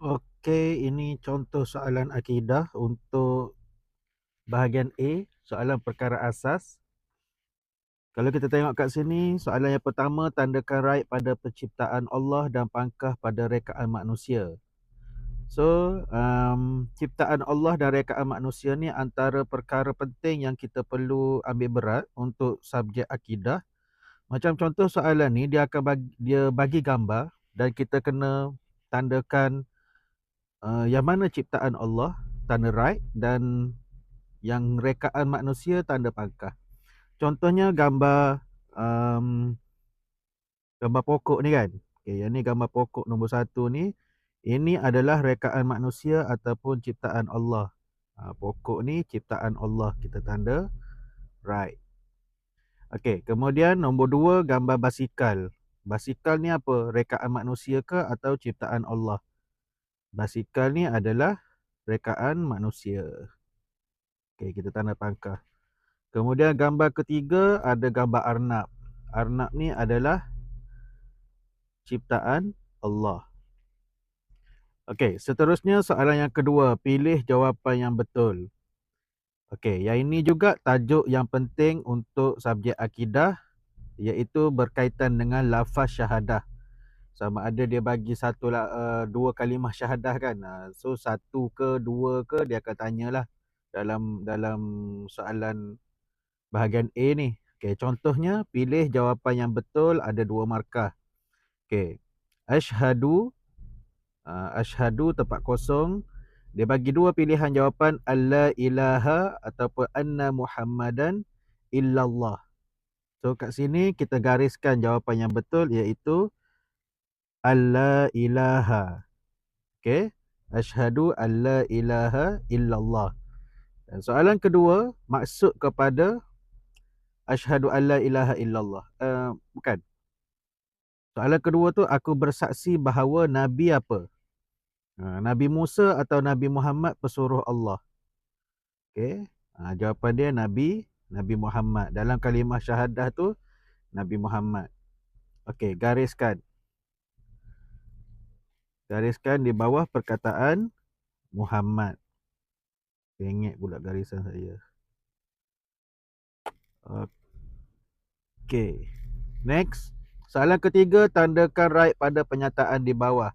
Okey, ini contoh soalan akidah untuk bahagian A, soalan perkara asas. Kalau kita tengok kat sini, soalan yang pertama tandakan right pada penciptaan Allah dan pangkah pada rekaan manusia. So, um, ciptaan Allah dan rekaan manusia ni antara perkara penting yang kita perlu ambil berat untuk subjek akidah. Macam contoh soalan ni dia akan bagi, dia bagi gambar dan kita kena tandakan uh, yang mana ciptaan Allah tanda right dan yang rekaan manusia tanda pangkah. Contohnya gambar um, gambar pokok ni kan. Okay, yang ni gambar pokok nombor satu ni. Ini adalah rekaan manusia ataupun ciptaan Allah. Ha, pokok ni ciptaan Allah. Kita tanda right. Okey, kemudian nombor dua gambar basikal. Basikal ni apa? Rekaan manusia ke atau ciptaan Allah? Basikal ni adalah rekaan manusia. Okey, kita tanda pangkah. Kemudian gambar ketiga ada gambar arnab. Arnab ni adalah ciptaan Allah. Okey, seterusnya soalan yang kedua, pilih jawapan yang betul. Okey, yang ini juga tajuk yang penting untuk subjek akidah iaitu berkaitan dengan lafaz syahadah sama ada dia bagi satu lah, uh, dua kalimah syahadah kan uh, so satu ke dua ke dia akan tanyalah dalam dalam soalan bahagian A ni. Okey contohnya pilih jawapan yang betul ada dua markah. Okey asyhadu uh, asyhadu tempat kosong. Dia bagi dua pilihan jawapan alla ilaha ataupun anna muhammadan illallah. So kat sini kita gariskan jawapan yang betul iaitu alla ilaha. Okey. Asyhadu alla ilaha illallah. Dan soalan kedua, maksud kepada asyhadu alla ilaha illallah. Uh, bukan. Soalan kedua tu aku bersaksi bahawa nabi apa? Uh, nabi Musa atau Nabi Muhammad pesuruh Allah. Okey. Uh, jawapan dia nabi Nabi Muhammad. Dalam kalimah syahadah tu Nabi Muhammad. Okey, gariskan gariskan di bawah perkataan Muhammad. Pengek pula garisan saya. Okey. Next. Soalan ketiga, tandakan right pada penyataan di bawah.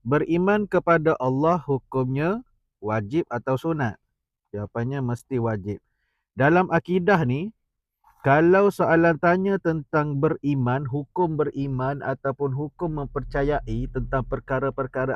Beriman kepada Allah hukumnya wajib atau sunat? Jawapannya mesti wajib. Dalam akidah ni, kalau soalan tanya tentang beriman, hukum beriman ataupun hukum mempercayai tentang perkara-perkara